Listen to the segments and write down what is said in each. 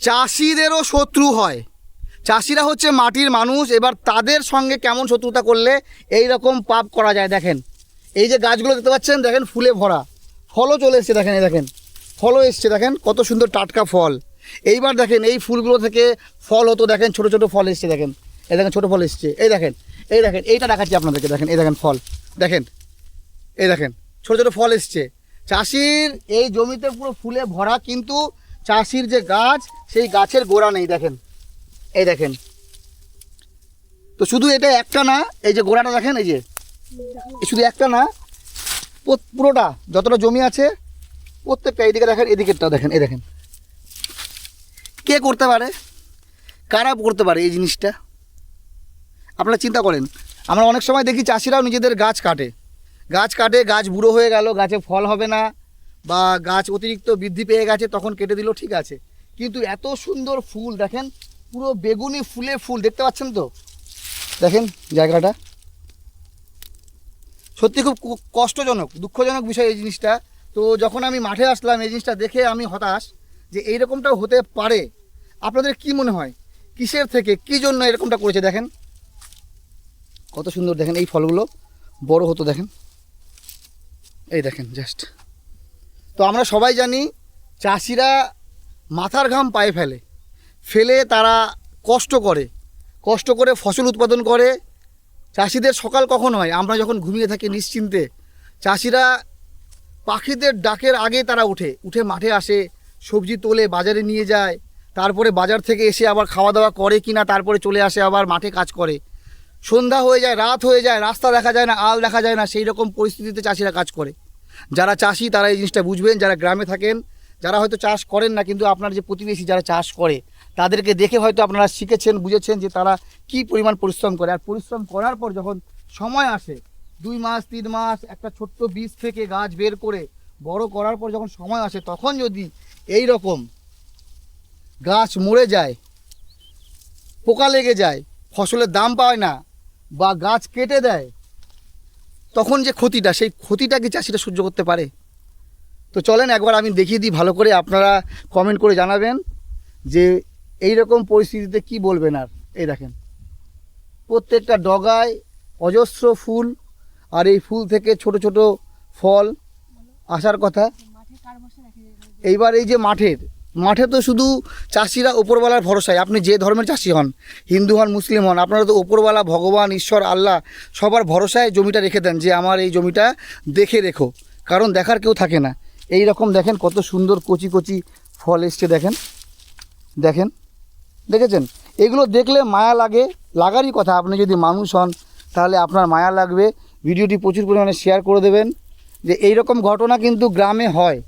চাষিদেরও শত্রু হয়। চাষিরা হচ্ছে মাটির মানুষ। এবার তাদের সঙ্গে কেমন শত্রুতা করলে এই রকম পাপ করা যায় দেখেন। এই যে গাছগুলো দেখতে পাচ্ছেন, দেখেন ফুলে ভরা। ফলও চলে এসছে, দেখেন, এই দেখেন। ফলও এসছে, দেখেন, কত সুন্দর টাটকা ফল। এইবার দেখেন, এই ফুলগুলো থেকে ফল হতো দেখেন, ছোট ছোট ফল এসছে, দেখেন। এই দেখেন, ছোটো ফল এসছে। এই দেখেন এই দেখেন, এইটা দেখাচ্ছি আপনাদেরকে, দেখেন, এই দেখেন ফল। দেখেন, এই দেখেন, ছোট ছোট ফল এসছে। চাষির এই জমিতে পুরো ফুলে ভরা, কিন্তু চাষির যে গাছ, সেই গাছের গোড়া নেই, দেখেন। এই দেখেন। তো শুধু এটা একটা না, এই যে গোড়াটা দেখেন, এই যে। শুধু একটা না পুরোটা, যতটা জমি আছে, প্রত্যেকটা এইদিকে দেখেন এদিকেরটা দেখেন, এই দেখেন। কে করতে পারে? কারা করতে পারে এই জিনিসটা? আপনারা চিন্তা করেন। আমরা অনেক সময় দেখি চাষিরাও নিজেদের গাছ কাটে। গাছ কাটে, গাছ বুড়ো হয়ে গেল, গাছে ফল হবে না বা গাছ অতিরিক্ত বৃদ্ধি পেয়ে গেছে, তখন কেটে দিল, ঠিক আছে। কিন্তু এত সুন্দর ফুল, দেখেন, পুরো বেগুনি ফুলে ফুল, দেখতে পাচ্ছেন তো? দেখেন জায়গাটা। সত্যি খুব কষ্টজনক, দুঃখজনক বিষয় এই জিনিসটা। তো যখন আমি মাঠে আসলাম, এই জিনিসটা দেখে আমি হতাশ যে এইরকমটাও হতে পারে। আপনাদের কি মনে হয়? কিসের থেকে, কি জন্য এরকমটা করেছে, দেখেন। কত সুন্দর, দেখেন এই ফলগুলো, বড় হতো, দেখেন। এই দেখেন, জাস্ট। তো আমরা সবাই জানি চাষিরা মাথার ঘাম পায়ে ফেলে। ফেলে তারা কষ্ট করে। কষ্ট করে ফসল উৎপাদন করে। চাষিদের সকাল কখন হয়? আমরা যখন ঘুমিয়ে থাকি নিশ্চিন্তে, চাষিরা পাখিদের ডাকের আগে তারা উঠে। উঠে মাঠে আসে, সবজি তোলে, বাজারে নিয়ে যায়। তারপরে বাজার থেকে এসে আবার খাওয়া দাওয়া করে কি না তারপরে চলে আসে আবার মাঠে কাজ করে। সন্ধ্যা হয়ে যায়, রাত হয়ে যায়, রাস্তা দেখা যায় না, আল দেখা যায় না সেই রকম পরিস্থিতিতে চাষিরা কাজ করে। যারা চাষি তারা এই জিনিসটা বুঝবেন, যারা গ্রামে থাকেন, যারা হয়তো চাষ করেন না, কিন্তু আপনার যে প্রতিবেশী যারা চাষ করে, তাদেরকে দেখে হয়তো আপনারা শিখেছেন, বুঝেছেন যে তারা কি পরিমাণ পরিশ্রম করে। আর পরিশ্রম করার পর যখন সময় আসে, দুই মাস, তিন মাস, একটা ছোট্ট বীজ থেকে গাছ বের করে বড় করার পর যখন সময় আসে, তখন যদি এই রকম গাছ মরে যায়, পোকা লেগে যায়, ফসলের দাম পায় না, বা গাছ কেটে দেয় তখন যে ক্ষতিটা, সেই ক্ষতিটা কি চাষিরা সহ্য করতে পারে? তো চলেন একবার আমি দেখিয়ে দিই, ভালো করে আপনারা কমেন্ট করে জানাবেন যে এই রকম পরিস্থিতিতে কি বলবেন আর। এই দেখেন, প্রত্যেকটা ডগায় অজস্র ফুল আর এই ফুল থেকে ছোট ছোট ফল আসার কথা। এইবার এই যে মাঠের মাঠে তো শুধু চাষিরা ওপরওয়ালার ভরসায়, আপনি যে ধর্মের চাষি হন, হিন্দু হন, মুসলিম হন, আপনারা তো ওপরওয়ালা ভগবান, ঈশ্বর, আল্লাহ, সবার ভরসায় জমিটা রেখে দেন যে আমার এই জমিটা দেখে রেখো। কারণ দেখার কেউ থাকে না। এই রকম দেখেন কত সুন্দর কচি কচি ফল এসছে দেখেন। দেখেন? দেখেছেন? এগুলো দেখলে মায়া লাগে, লাগারই কথা। আপনি যদি মানুষ হন, তাহলে আপনার মায়া লাগবে। ভিডিওটি প্রচুর পরিমাণে শেয়ার করে দেবেন যে এই রকম ঘটনা কিন্তু গ্রামে হয়।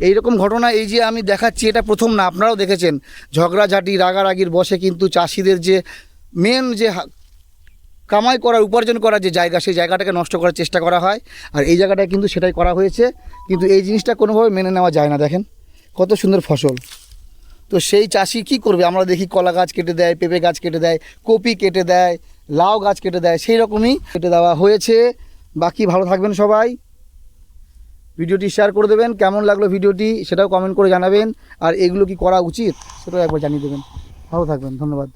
এই রকম ঘটনা, এই যে আমি দেখাচ্ছি, এটা প্রথম না, আপনারাও দেখেছেন। ঝগড়াঝাটি, রাগারাগির বসে কিন্তু চাষিদের যে মেন যে কামাই করার উপার্জন করার যে জায়গা, সেই জায়গাটাকে নষ্ট করার চেষ্টা করা হয়। আর এই জায়গাটায় কিন্তু সেটাই করা হয়েছে। কিন্তু এই জিনিসটা কোনোভাবে মেনে নেওয়া যায় না, দেখেন। কত সুন্দর ফসল। তো সেই চাষি কি করবে? আমরা দেখি কলা গাছ কেটে দেয়, পেঁপে গাছ কেটে দেয়, কপি কেটে দেয়, লাউ গাছ কেটে দেয় সেই রকমই কেটে দেওয়া হয়েছে। বাকি ভালো থাকবেন সবাই। ভিডিওটি শেয়ার করে দেবেন, কেমন লাগল ভিডিওটি সেটাও কমেন্ট করে জানাবেন, আর এগুলো কি করা উচিত সেটাও একবার জানিয়ে দেবেন। ভালো থাকবেন, ধন্যবাদ।